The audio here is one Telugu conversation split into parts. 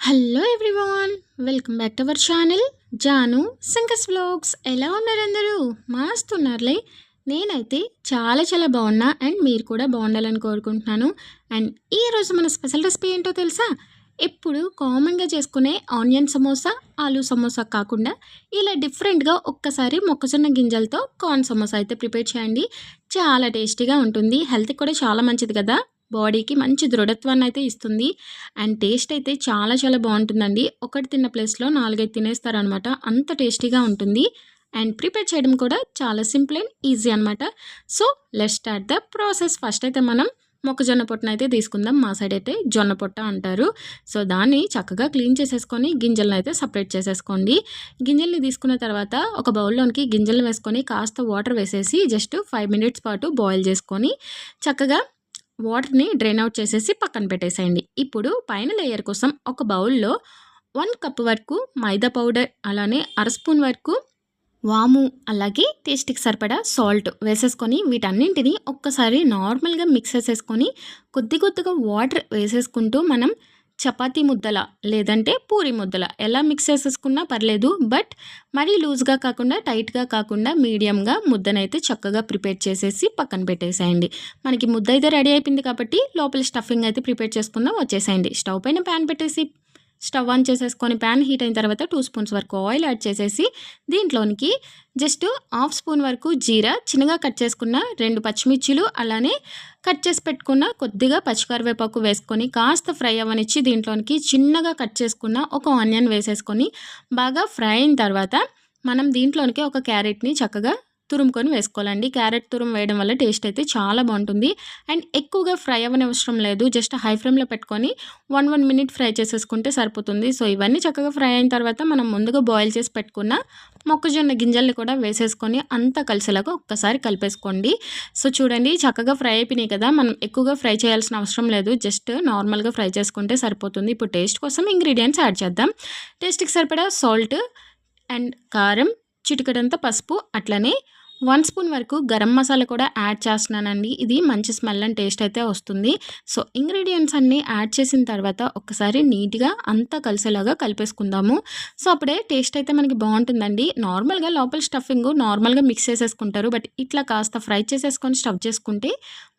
Hello everyone welcome back to our channel Janu సంకస్ vlogs ఎలా ఉన్నారు అందరూ? మాస్తున్నారులే. నేనైతే చాలా చాలా బాగున్నా అండ్ మీరు కూడా బాగుండాలని కోరుకుంటున్నాను. అండ్ ఈ రోజు మన స్పెషల్ రెసిపీ ఏంటో తెలుసా? ఎప్పుడు కామన్గా చేసుకునే ఆనియన్ సమోసా ఆలూ సమోసా కాకుండా ఇలా డిఫరెంట్గా ఒక్కసారి మొక్కజొన్న గింజలతో కార్న్ సమోసా అయితే ప్రిపేర్ చేయండి. చాలా టేస్టీగా ఉంటుంది. హెల్త్కి కూడా చాలా మంచిది కదా. బాడీకి మంచి దృఢత్వాన్ని అయితే ఇస్తుంది. అండ్ టేస్ట్ అయితే చాలా చాలా బాగుంటుందండి. ఒకటి తిన్న ప్లేస్లో నాలుగైదు తినేస్తారనమాట. అంత టేస్టీగా ఉంటుంది. అండ్ ప్రిపేర్ చేయడం కూడా చాలా సింపుల్ అండ్ ఈజీ అనమాట. So let start the process. First అయితే మనం మొక్కజొన్న పొట్టను అయితే తీసుకుందాం. మా సైడ్ అయితే జొన్న పొట్ట అంటారు. సో దాన్ని చక్కగా క్లీన్ చేసేసుకొని గింజలను అయితే సపరేట్ చేసేసుకోండి. గింజల్ని తీసుకున్న తర్వాత ఒక బౌల్లోనికి గింజలను వేసుకొని కాస్త వాటర్ వేసేసి జస్ట్ ఫైవ్ మినిట్స్ పాటు బాయిల్ చేసుకొని చక్కగా వాటర్ని డ్రైన్ అవుట్ చేసేసి పక్కన పెట్టేసేయండి. ఇప్పుడు పైన లేయర్ కోసం ఒక బౌల్లో వన్ కప్ వరకు మైదా పౌడర్ అలానే అర స్పూన్ వరకు వాము అలాగే టేస్ట్కి సరిపడా సాల్ట్ వేసేసుకొని వీటన్నింటినీ ఒక్కసారి నార్మల్గా మిక్స్ చేసేసుకొని కొద్ది కొద్దిగా వాటర్ వేసేసుకుంటూ మనం చపాతీ ముద్దల లేదంటే పూరి ముద్దల. ఎలా మిక్స్ చేసేసుకున్నా పర్లేదు బట్ మరీ లూజ్గా కాకుండా టైట్గా కాకుండా మీడియంగా ముద్దనైతే చక్కగా ప్రిపేర్ చేసేసి పక్కన పెట్టేసేయండి. మనకి ముద్ద అయితే రెడీ అయిపోయింది కాబట్టి లోపల స్టఫింగ్ అయితే ప్రిపేర్ చేసుకుందాం వచ్చేసేయండి. స్టవ్ పైన ప్యాన్ పెట్టేసి స్టవ్ ఆన్ చేసేసుకొని ప్యాన్ హీట్ అయిన తర్వాత టూ స్పూన్స్ వరకు ఆయిల్ యాడ్ చేసేసి దీంట్లోనికి జస్ట్ హాఫ్ స్పూన్ వరకు జీరా చిన్నగా కట్ చేసుకున్న రెండు పచ్చిమిర్చిలు అలానే కట్ చేసి పెట్టుకున్న కొద్దిగా పచ్చికరివేపాకు వేసుకొని కాస్త ఫ్రై అవ్వనిచ్చి దీంట్లోనికి చిన్నగా కట్ చేసుకున్న ఒక ఆనియన్ వేసేసుకొని బాగా ఫ్రై అయిన తర్వాత మనం దీంట్లోనికి ఒక క్యారెట్ని చక్కగా తురుముకొని వేసుకోవాలండి. క్యారెట్ తురుము వేయడం వల్ల టేస్ట్ అయితే చాలా బాగుంటుంది. అండ్ ఎక్కువగా ఫ్రై అవ్వని అవసరం లేదు. జస్ట్ హై ఫ్లేమ్లో పెట్టుకొని వన్ వన్ మినిట్ ఫ్రై చేసేసుకుంటే సరిపోతుంది. సో ఇవన్నీ చక్కగా ఫ్రై అయిన తర్వాత మనం ముందుగా బాయిల్ చేసి పెట్టుకున్న మొక్కజొన్న గింజల్ని కూడా వేసేసుకొని అంతా కలిసేలాగా ఒక్కసారి కలిపేసుకోండి. సో చూడండి చక్కగా ఫ్రై అయిపోయినాయి కదా. మనం ఎక్కువగా ఫ్రై చేయాల్సిన అవసరం లేదు. జస్ట్ నార్మల్గా ఫ్రై చేసుకుంటే సరిపోతుంది. ఇప్పుడు టేస్ట్ కోసం ఇంగ్రీడియంట్స్ యాడ్ చేద్దాం. టేస్ట్కి సరిపడా సాల్ట్ అండ్ కారం చిటికడంతా పసుపు అట్లనే వన్ స్పూన్ వరకు గరం మసాలా కూడా యాడ్ చేస్తున్నానండి. ఇది మంచి స్మెల్ అండ్ టేస్ట్ అయితే వస్తుంది. సో ఇంగ్రీడియంట్స్ అన్నీ యాడ్ చేసిన తర్వాత ఒకసారి నీట్గా అంతా కలిసేలాగా కలిపేసుకుందాము. సో అప్పుడే టేస్ట్ అయితే మనకి బాగుంటుందండి. నార్మల్గా లోపల స్టఫింగ్ నార్మల్గా మిక్స్ చేసేసుకుంటారు. బట్ ఇట్లా కాస్త ఫ్రై చేసేసుకొని స్టఫ్ చేసుకుంటే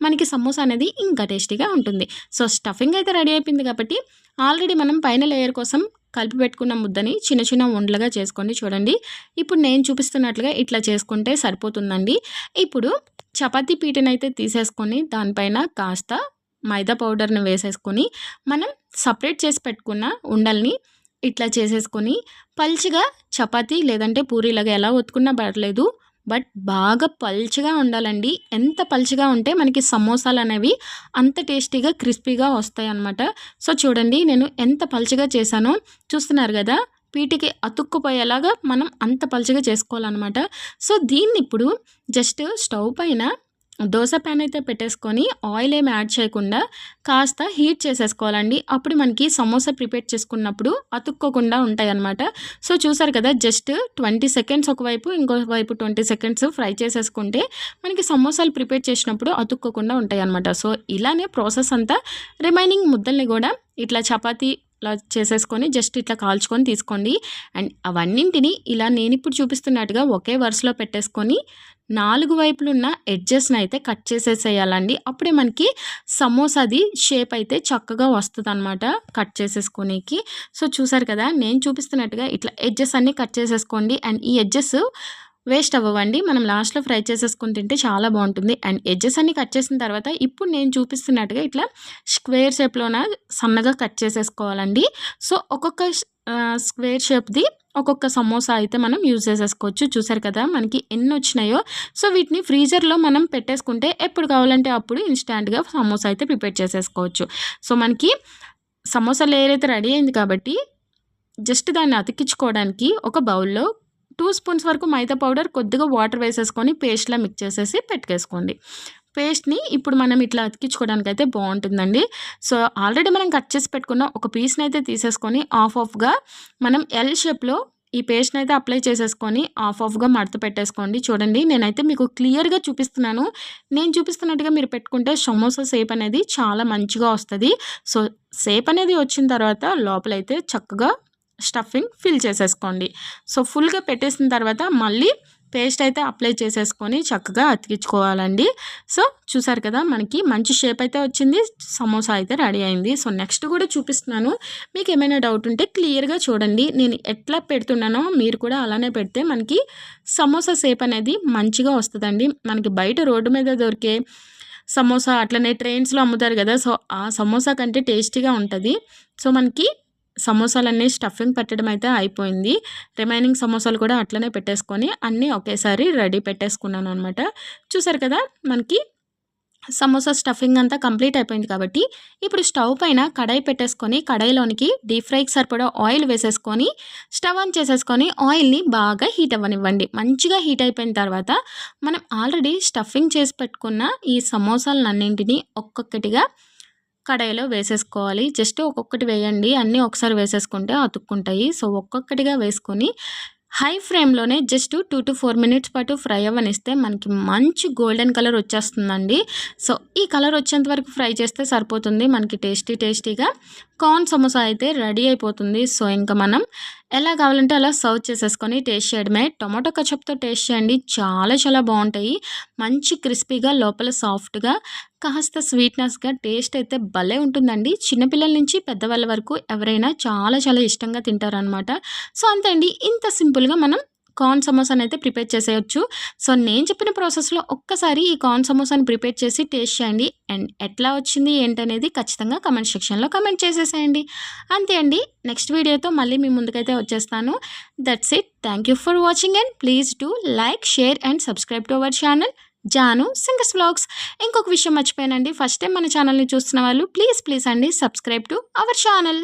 మనకి సమోసా అనేది ఇంకా టేస్టీగా ఉంటుంది. సో స్టఫింగ్ అయితే రెడీ అయిపోయింది కాబట్టి ఆల్రెడీ మనం పైన లేయర్ కోసం కలిపి పెట్టుకున్న ముద్దని చిన్న చిన్న ఉండలుగా చేసుకోండి చూడండి. ఇప్పుడు నేను చూపిస్తున్నట్లుగా ఇట్లా చేసుకుంటే సరిపోతుందండి. ఇప్పుడు చపాతీ పీటనైతే తీసేసుకొని దానిపైన కాస్త మైదా పౌడర్ని వేసేసుకొని మనం సపరేట్ చేసి పెట్టుకున్న ఉండల్ని ఇట్లా చేసేసుకొని పల్చిగా చపాతీ లేదంటే పూరీలాగా ఎలా ఒత్తుకున్నా పర్లేదు బట్ బాగా పల్చగా ఉండాలండి. ఎంత పల్చగా ఉంటే మనకి సమోసాలు అనేవి అంత టేస్టీగా క్రిస్పీగా వస్తాయి అన్నమాట సో చూడండి నేను ఎంత పల్చగా చేశానో చూస్తున్నారు కదా? పీటికి అతుక్కుపోయేలాగా మనం అంత పలుచగా చేసుకోవాలన్నమాట. సో దీన్ని ఇప్పుడు జస్ట్ స్టవ్ పైన దోశ ప్యాన్ అయితే పెట్టేసుకొని ఆయిల్ ఏమి యాడ్ చేయకుండా కాస్త హీట్ చేసేసుకోవాలండి. అప్పుడు మనకి సమోసా ప్రిపేర్ చేసుకున్నప్పుడు అతుక్కోకుండా ఉంటాయి అనమాట సో చూసారు కదా జస్ట్ ట్వంటీ సెకండ్స్ ఒకవైపు ఇంకొక వైపు ట్వంటీ సెకండ్స్ ఫ్రై చేసేసుకుంటే మనకి సమోసాలు ప్రిపేర్ చేసినప్పుడు అతుక్కోకుండా ఉంటాయి అనమాట సో ఇలానే ప్రాసెస్ అంతా రిమైనింగ్ ముద్దల్ని కూడా ఇట్లా చపాతీ ఇలా చేసేసుకొని జస్ట్ ఇట్లా కాల్చుకొని తీసుకోండి. అండ్ అవన్నింటినీ ఇలా నేను ఇప్పుడు చూపిస్తున్నట్టుగా ఒకే వరుసలో పెట్టేసుకొని నాలుగు వైపులున్న ఎడ్జెస్ని అయితే కట్ చేసేసేయాలండి. అప్పుడే మనకి సమోసాది షేప్ అయితే చక్కగా వస్తుంది అనమాట కట్ చేసేసుకునేకి. సో చూసారు కదా నేను చూపిస్తున్నట్టుగా ఇట్లా ఎడ్జెస్ అన్నీ కట్ చేసేసుకోండి. అండ్ ఈ ఎడ్జెస్ వేస్ట్ అవ్వండి మనం లాస్ట్లో ఫ్రై చేసేసుకుని తింటే చాలా బాగుంటుంది. అండ్ ఎడ్జెస్ అన్ని కట్ చేసిన తర్వాత ఇప్పుడు నేను చూపిస్తున్నట్టుగా ఇట్లా స్క్వేర్ షేప్లోన సన్నగా కట్ చేసేసుకోవాలండి. సో ఒక్కొక్క స్క్వేర్ షేప్ది ఒక్కొక్క సమోసా అయితే మనం యూజ్ చేసేసుకోవచ్చు. చూసారు కదా మనకి ఎన్ని వచ్చినాయో. సో వీటిని ఫ్రీజర్లో మనం పెట్టేసుకుంటే ఎప్పుడు కావాలంటే అప్పుడు ఇన్స్టాంట్గా సమోసా అయితే ప్రిపేర్ చేసేసుకోవచ్చు. సో మనకి సమోసా లేయర్ అయితే రెడీ అయింది కాబట్టి జస్ట్ దాన్ని అతికించుకోవడానికి ఒక బౌల్లో టూ స్పూన్స్ వరకు మైదా పౌడర్ కొద్దిగా వాటర్ వేసేసుకొని పేస్ట్లా మిక్స్ చేసేసి పెట్టుకేసుకోండి. పేస్ట్ని ఇప్పుడు మనం ఇట్లా అతికించుకోవడానికి అయితే బాగుంటుందండి. సో ఆల్రెడీ మనం కట్ చేసి పెట్టుకున్న ఒక పీస్ని అయితే తీసేసుకొని ఆఫ్ ఆఫ్గా మనం ఎల్ షేప్లో ఈ పేస్ట్ని అయితే అప్లై చేసేసుకొని ఆఫ్ ఆఫ్గా మడత పెట్టేసుకోండి. చూడండి నేనైతే మీకు క్లియర్గా చూపిస్తున్నాను. నేను చూపిస్తున్నట్టుగా మీరు పెట్టుకుంటే సమోసా సేప్ అనేది చాలా మంచిగా వస్తుంది. సో సేప్ అనేది వచ్చిన తర్వాత లోపలైతే చక్కగా స్టఫింగ్ ఫిల్ చేసేసుకోండి. సో ఫుల్గా పెట్టేసిన తర్వాత మళ్ళీ పేస్ట్ అయితే అప్లై చేసేసుకొని చక్కగా అతికించుకోవాలండి. సో చూసారు కదా మనకి మంచి షేప్ అయితే వచ్చింది. సమోసా అయితే రెడీ అయింది. సో నెక్స్ట్ కూడా చూపిస్తున్నాను. మీకు ఏమైనా డౌట్ ఉంటే క్లియర్గా చూడండి. నేను ఎట్లా పెడుతున్నానో మీరు కూడా అలానే పెడితే మనకి సమోసా షేప్ అనేది మంచిగా వస్తుందండి. మనకి బయట రోడ్డు మీద దొరికే సమోసా అట్లనే ట్రైన్స్లో అమ్ముతారు కదా. సో ఆ సమోసా కంటే టేస్టీగా ఉంటుంది. సో మనకి సమోసాలన్నీ స్టఫింగ్ పెట్టడం అయితే అయిపోయింది. రిమైనింగ్ సమోసాలు కూడా అట్లనే పెట్టేసుకొని అన్నీ ఒకేసారి రెడీ పెట్టేసుకున్నాను అనమాట చూసారు కదా మనకి సమోసా స్టఫింగ్ అంతా కంప్లీట్ అయిపోయింది కాబట్టి ఇప్పుడు స్టవ్ పైన కడాయి పెట్టేసుకొని కడాయిలోనికి డీప్ ఫ్రైకి సరిపడా ఆయిల్ వేసేసుకొని స్టవ్ ఆన్ చేసేసుకొని ఆయిల్ని బాగా హీట్ అవ్వనివ్వండి. మంచిగా హీట్ అయిపోయిన తర్వాత మనం ఆల్రెడీ స్టఫింగ్ చేసి పెట్టుకున్న ఈ సమోసాలన్నింటినీ ఒక్కొక్కటిగా కడాయిలో వేసేసుకోవాలి. జస్ట్ ఒక్కొక్కటి వేయండి. అన్నీ ఒకసారి వేసేసుకుంటే అతుక్కుంటాయి. సో ఒక్కొక్కటిగా వేసుకొని హై ఫ్లేమ్లోనే just two to four minutes పాటు ఫ్రై అవ్వనిస్తే మనకి మంచి గోల్డెన్ కలర్ వచ్చేస్తుందండి. సో ఈ కలర్ వచ్చేంత వరకు ఫ్రై చేస్తే సరిపోతుంది. మనకి టేస్టీ టేస్టీగా కార్న్ సమోసా అయితే రెడీ అయిపోతుంది. సో ఇంకా మనం ఎలా కావాలంటే అలా సర్వ్ చేసేసుకొని టేస్ట్ చేయడమే. టొమాటో కచప్తో టేస్ట్ చేయండి. చాలా చాలా బాగుంటాయి. మంచి క్రిస్పీగా లోపల సాఫ్ట్గా కాస్త స్వీట్నెస్గా టేస్ట్ అయితే భలే ఉంటుందండి. చిన్నపిల్లల నుంచి పెద్దవాళ్ళ వరకు ఎవరైనా చాలా చాలా ఇష్టంగా తింటారనమాట సో అంతే అండి. ఇంత సింపుల్గా మనం కార్న్ సమోసాని అయితే ప్రిపేర్ చేసేయచ్చు. సో నేను చెప్పిన ప్రాసెస్లో ఒక్కసారి ఈ కార్న్ సమోసాని ప్రిపేర్ చేసి టేస్ట్ చేయండి. అండ్ ఎట్లా వచ్చింది ఏంటనేది ఖచ్చితంగా కమెంట్ సెక్షన్లో కమెంట్ చేసేసేయండి. అంతే అండి. నెక్స్ట్ వీడియోతో మళ్ళీ మీ ముందుకైతే వచ్చేస్తాను. That's it. Thank you for watching and please do like share and subscribe to our channel Janu singers vlogs. ఇంకొక విషయం మర్చిపోయానండి. ఫస్ట్ టైం మన ఛానల్ని చూస్తున్న వాళ్ళు ప్లీజ్ ప్లీజ్ అండి సబ్స్క్రైబ్ టు అవర్ ఛానల్.